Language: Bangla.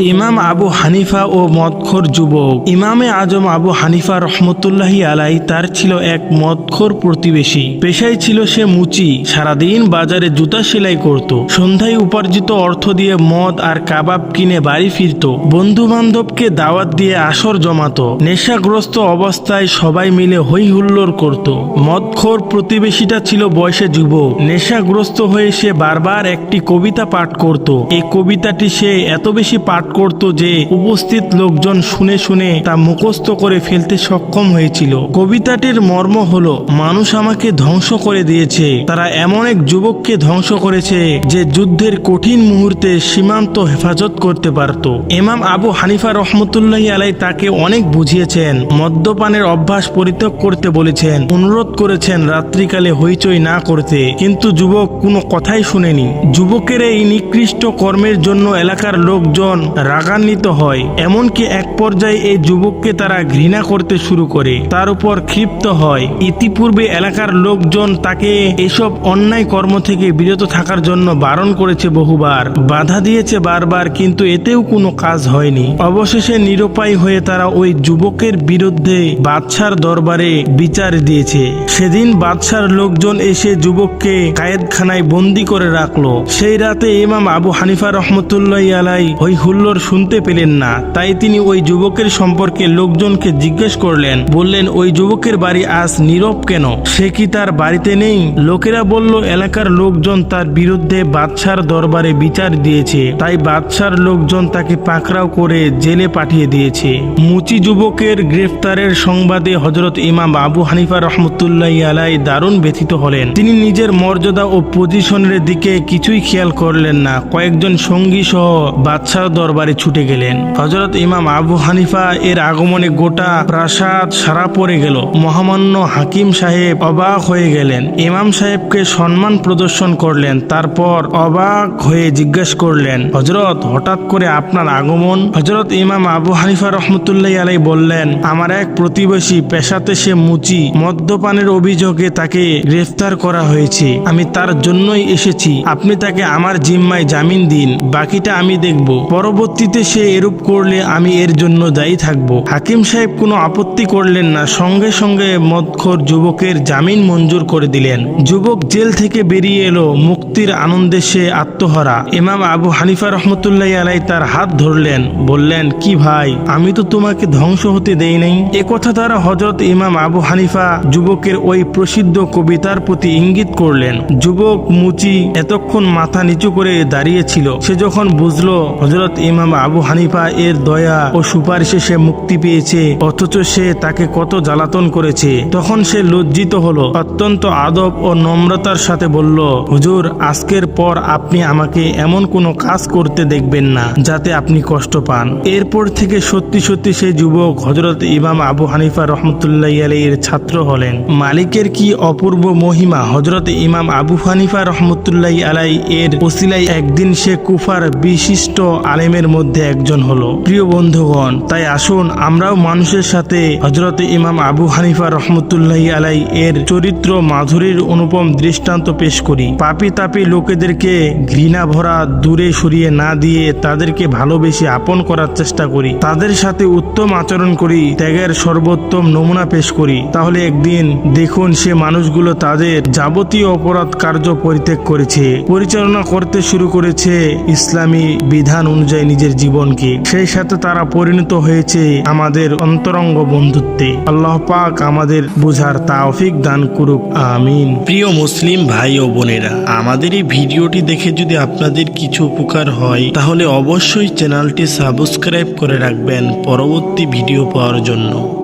ইমাম আবু হানিফা ও মদখোর যুবক। ইমামে আজম আবু হানিফা রহমতুল্লাহি আলাই তার ছিল এক মদখোর প্রতিবেশী। পেশায় ছিল সে মুচি, সারাদিন বাজারে জুতা সেলাই করত। সন্ধ্যায় উপার্জিত অর্থ দিয়ে মদ আর কাবাব কিনে বাড়ি ফিরত। বন্ধু বান্ধবকে দাওয়াত দিয়ে আসর জমাত। নেশাগ্রস্ত অবস্থায় সবাই মিলে হই হুল্লোড় করত। মদখোর প্রতিবেশীটা ছিল বয়সে যুবক। নেশাগ্রস্ত হয়ে সে বারবার একটি কবিতা পাঠ করত। এই কবিতাটি সে এত বেশি পাঠ করত যে উপস্থিত লোকজন শুনে শুনে তা মুখস্থ করে ফেলতে সক্ষম হয়েছিল। কবিতাটির মর্ম হলো, মানুষ আমাকে ধ্বংস করে দিয়েছে। তারা এমন এক যুবককে ধ্বংস করেছে যে যুদ্ধের কঠিন মুহূর্তে সীমান্ত হেফাজত করতে পারত। এমাম আবু হানিফা রহমতুল্লাহ আলাই তাকে অনেক বুঝিয়েছেন, মদ্যপানের অভ্যাস পরিত্যাগ করতে বলেছেন, অনুরোধ করেছেন রাত্রিকালে হইচই না করতে। কিন্তু যুবক কোনো কথাই শুনেনি। যুবকের এই নিকৃষ্ট কর্মের জন্য এলাকার লোকজন রাগান্বিত হয়। এমনকি এক পর্যায়ে এই যুবককে তারা ঘৃণা করতে শুরু করে। তার উপর ক্ষিপ্ত হয়। ইতিপূর্বে এলাকার লোকজন তাকে এসব অন্যায় কর্ম থেকে বিরত থাকার জন্য বারণ করেছে বহুবার। বাধা দিয়েছে বারবার, কিন্তু এতেও কোনো কাজ হয়নি। অবশেষে নিরুপায় হয়ে তারা ওই যুবকের বিরুদ্ধে বাদশার দরবারে বিচার দিয়েছে। সেদিন বাদশার লোকজন এসে যুবককে কায়েদখানায় বন্দি করে রাখল। সেই রাতে ইমাম আবু হানিফা রহমতুল্লাহ আলাই ওই হুল্লোর শুনতে পেলেন না। তাই তিনি ওই যুবকের সম্পর্কে লোকজনকে জিজ্ঞেস করলেন, বললেন, ওই যুবকের বাড়ি আজ নীরব কেন? সে কি তার বাড়িতে নেই? লোকেরা বলল, এলাকার লোকজন তার বিরুদ্ধে বাদশার দরবারে বিচার দিয়েছে। তাই বাদশার লোকজন তাকে পাকড়াও করে জেলে পাঠিয়ে দিয়েছে। মুচি যুবকের গ্রেফতারের সংবাদে হজরত ইমাম আবু হানিফা রহমতুল্লাহ আলাই দারুণ ব্যথিত হলেন। তিনি নিজের মর্যাদা ও পজিশনের দিকে কিছুই খেয়াল করলেন না। কয়েকজন সঙ্গী সহ বাদশার ছুটে গেলেন। হজরত ইমাম আবু হানিফা এর আগমনে গোটা প্রাসাদ সারা পড়ে গেল। মহামান্য হাকিম সাহেব অবাক হয়ে গেলেন। ইমাম সাহেবকে সম্মান প্রদর্শন করলেন, তারপর অবাক হয়ে জিজ্ঞেস করলেন হজরত হঠাৎ করে আপনার আগমন? হজরত ইমাম আবু হানিফা রহমতুল্লাহ আলাই বললেন, আমার এক প্রতিবেশী পেশাতে সে মুচি। মদ্যপানের অভিযোগে তাকে গ্রেফতার করা হয়েছে। আমি তার জন্যই এসেছি। আপনি তাকে আমার জিম্মায় জামিন দিন। বাকিটা আমি দেখব। পরবর্তীতে সে এরূপ করলে আমি এর জন্য দায়ী থাকব। হাকিম সাহেব কোনো আপত্তি করলেন না, সঙ্গে সঙ্গে মদখোর যুবকের জামিন মঞ্জুর করে দিলেন। যুবক জেল থেকে বেরিয়ে এলো, মুক্তির আনন্দে সে আত্মহারা। ইমাম আবু হানিফা রহমতুল্লাহ আলাই তার হাত ধরলেন, বললেন, কি ভাই, আমি তো তোমাকে ধ্বংস হতে দেই নাই। এ কথা তারা হজরত ইমাম আবু হানিফা যুবকের ওই প্রসিদ্ধ কবিতার প্রতি ইঙ্গিত করলেন। যুবক মুচি এতক্ষণ মাথা নিচু করে দাঁড়িয়েছিল সে যখন বুঝলো হজরত ইমাম আবু হানিফা এর দয়া ও সুপারিশে সে মুক্তি পেয়েছে, অথচ সে তাকে কত জ্বালাতন করেছে। তখন সে লজ্জিত হলো, অত্যন্ত আদব ও নম্রতার সাথে বলল, হুজুর, আজকের পর আপনি আমাকে এমন কোনো কাজ করতে দেখবেন না, যাতে আপনি কষ্ট পান। এরপর থেকে সত্যি সত্যি সেই যুবক হজরত ইমাম আবু হানিফা রহমতুল্লাহ এর ছাত্র হলেন। মালিকের কি অপূর্ব মহিমা? হজরত ইমাম আবু হানিফা রহমতুল্লাহ আলাই এর ওসিলাই একদিন সে কুফার বিশিষ্ট আলেমের মধ্যে একজন হলো। প্রিয় বন্ধুগণ, তাই আসুন আমরাও মানুষের সাথে হজরত ইমাম আবু হানিফা রহমতুল্লাহ আলাই এর চরিত্র মাধুরীর অনুপম দৃষ্টান্ত পেশ করি। পাপি তাপি লোকেদেরকে ঘৃণা ভরা দূরে সরিয়ে না দিয়ে তাদেরকে ভালোবেসে আপন করার চেষ্টা করি। তাদের সাথে উত্তম আচরণ করি, ত্যাগের সর্বোত্তম নমুনা পেশ করি। তাহলে একদিন দেখুন সে মানুষগুলো তাদের যাবতীয় অপরাধ কার্য পরিত্যাগ করেছে। পরিচালনা করতে শুরু করেছে ইসলামী বিধান অনুযায়ী নিজের জীবনকে। সেই সাথে তারা পরিণত হয়েছে আমাদের অন্তরঙ্গ বন্ধুত্বে। আল্লাহ পাক আমাদের বুঝার তাওফিক দান করুক। আমিন। প্রিয় মুসলিম ভাই ও বোনেরা, আমাদের এই ভিডিওটি দেখে যদি আপনাদের কিছু উপকার হয়, তাহলে অবশ্যই চ্যানেলটি সাবস্ক্রাইব করে রাখবেন পরবর্তী ভিডিও পাওয়ার জন্য।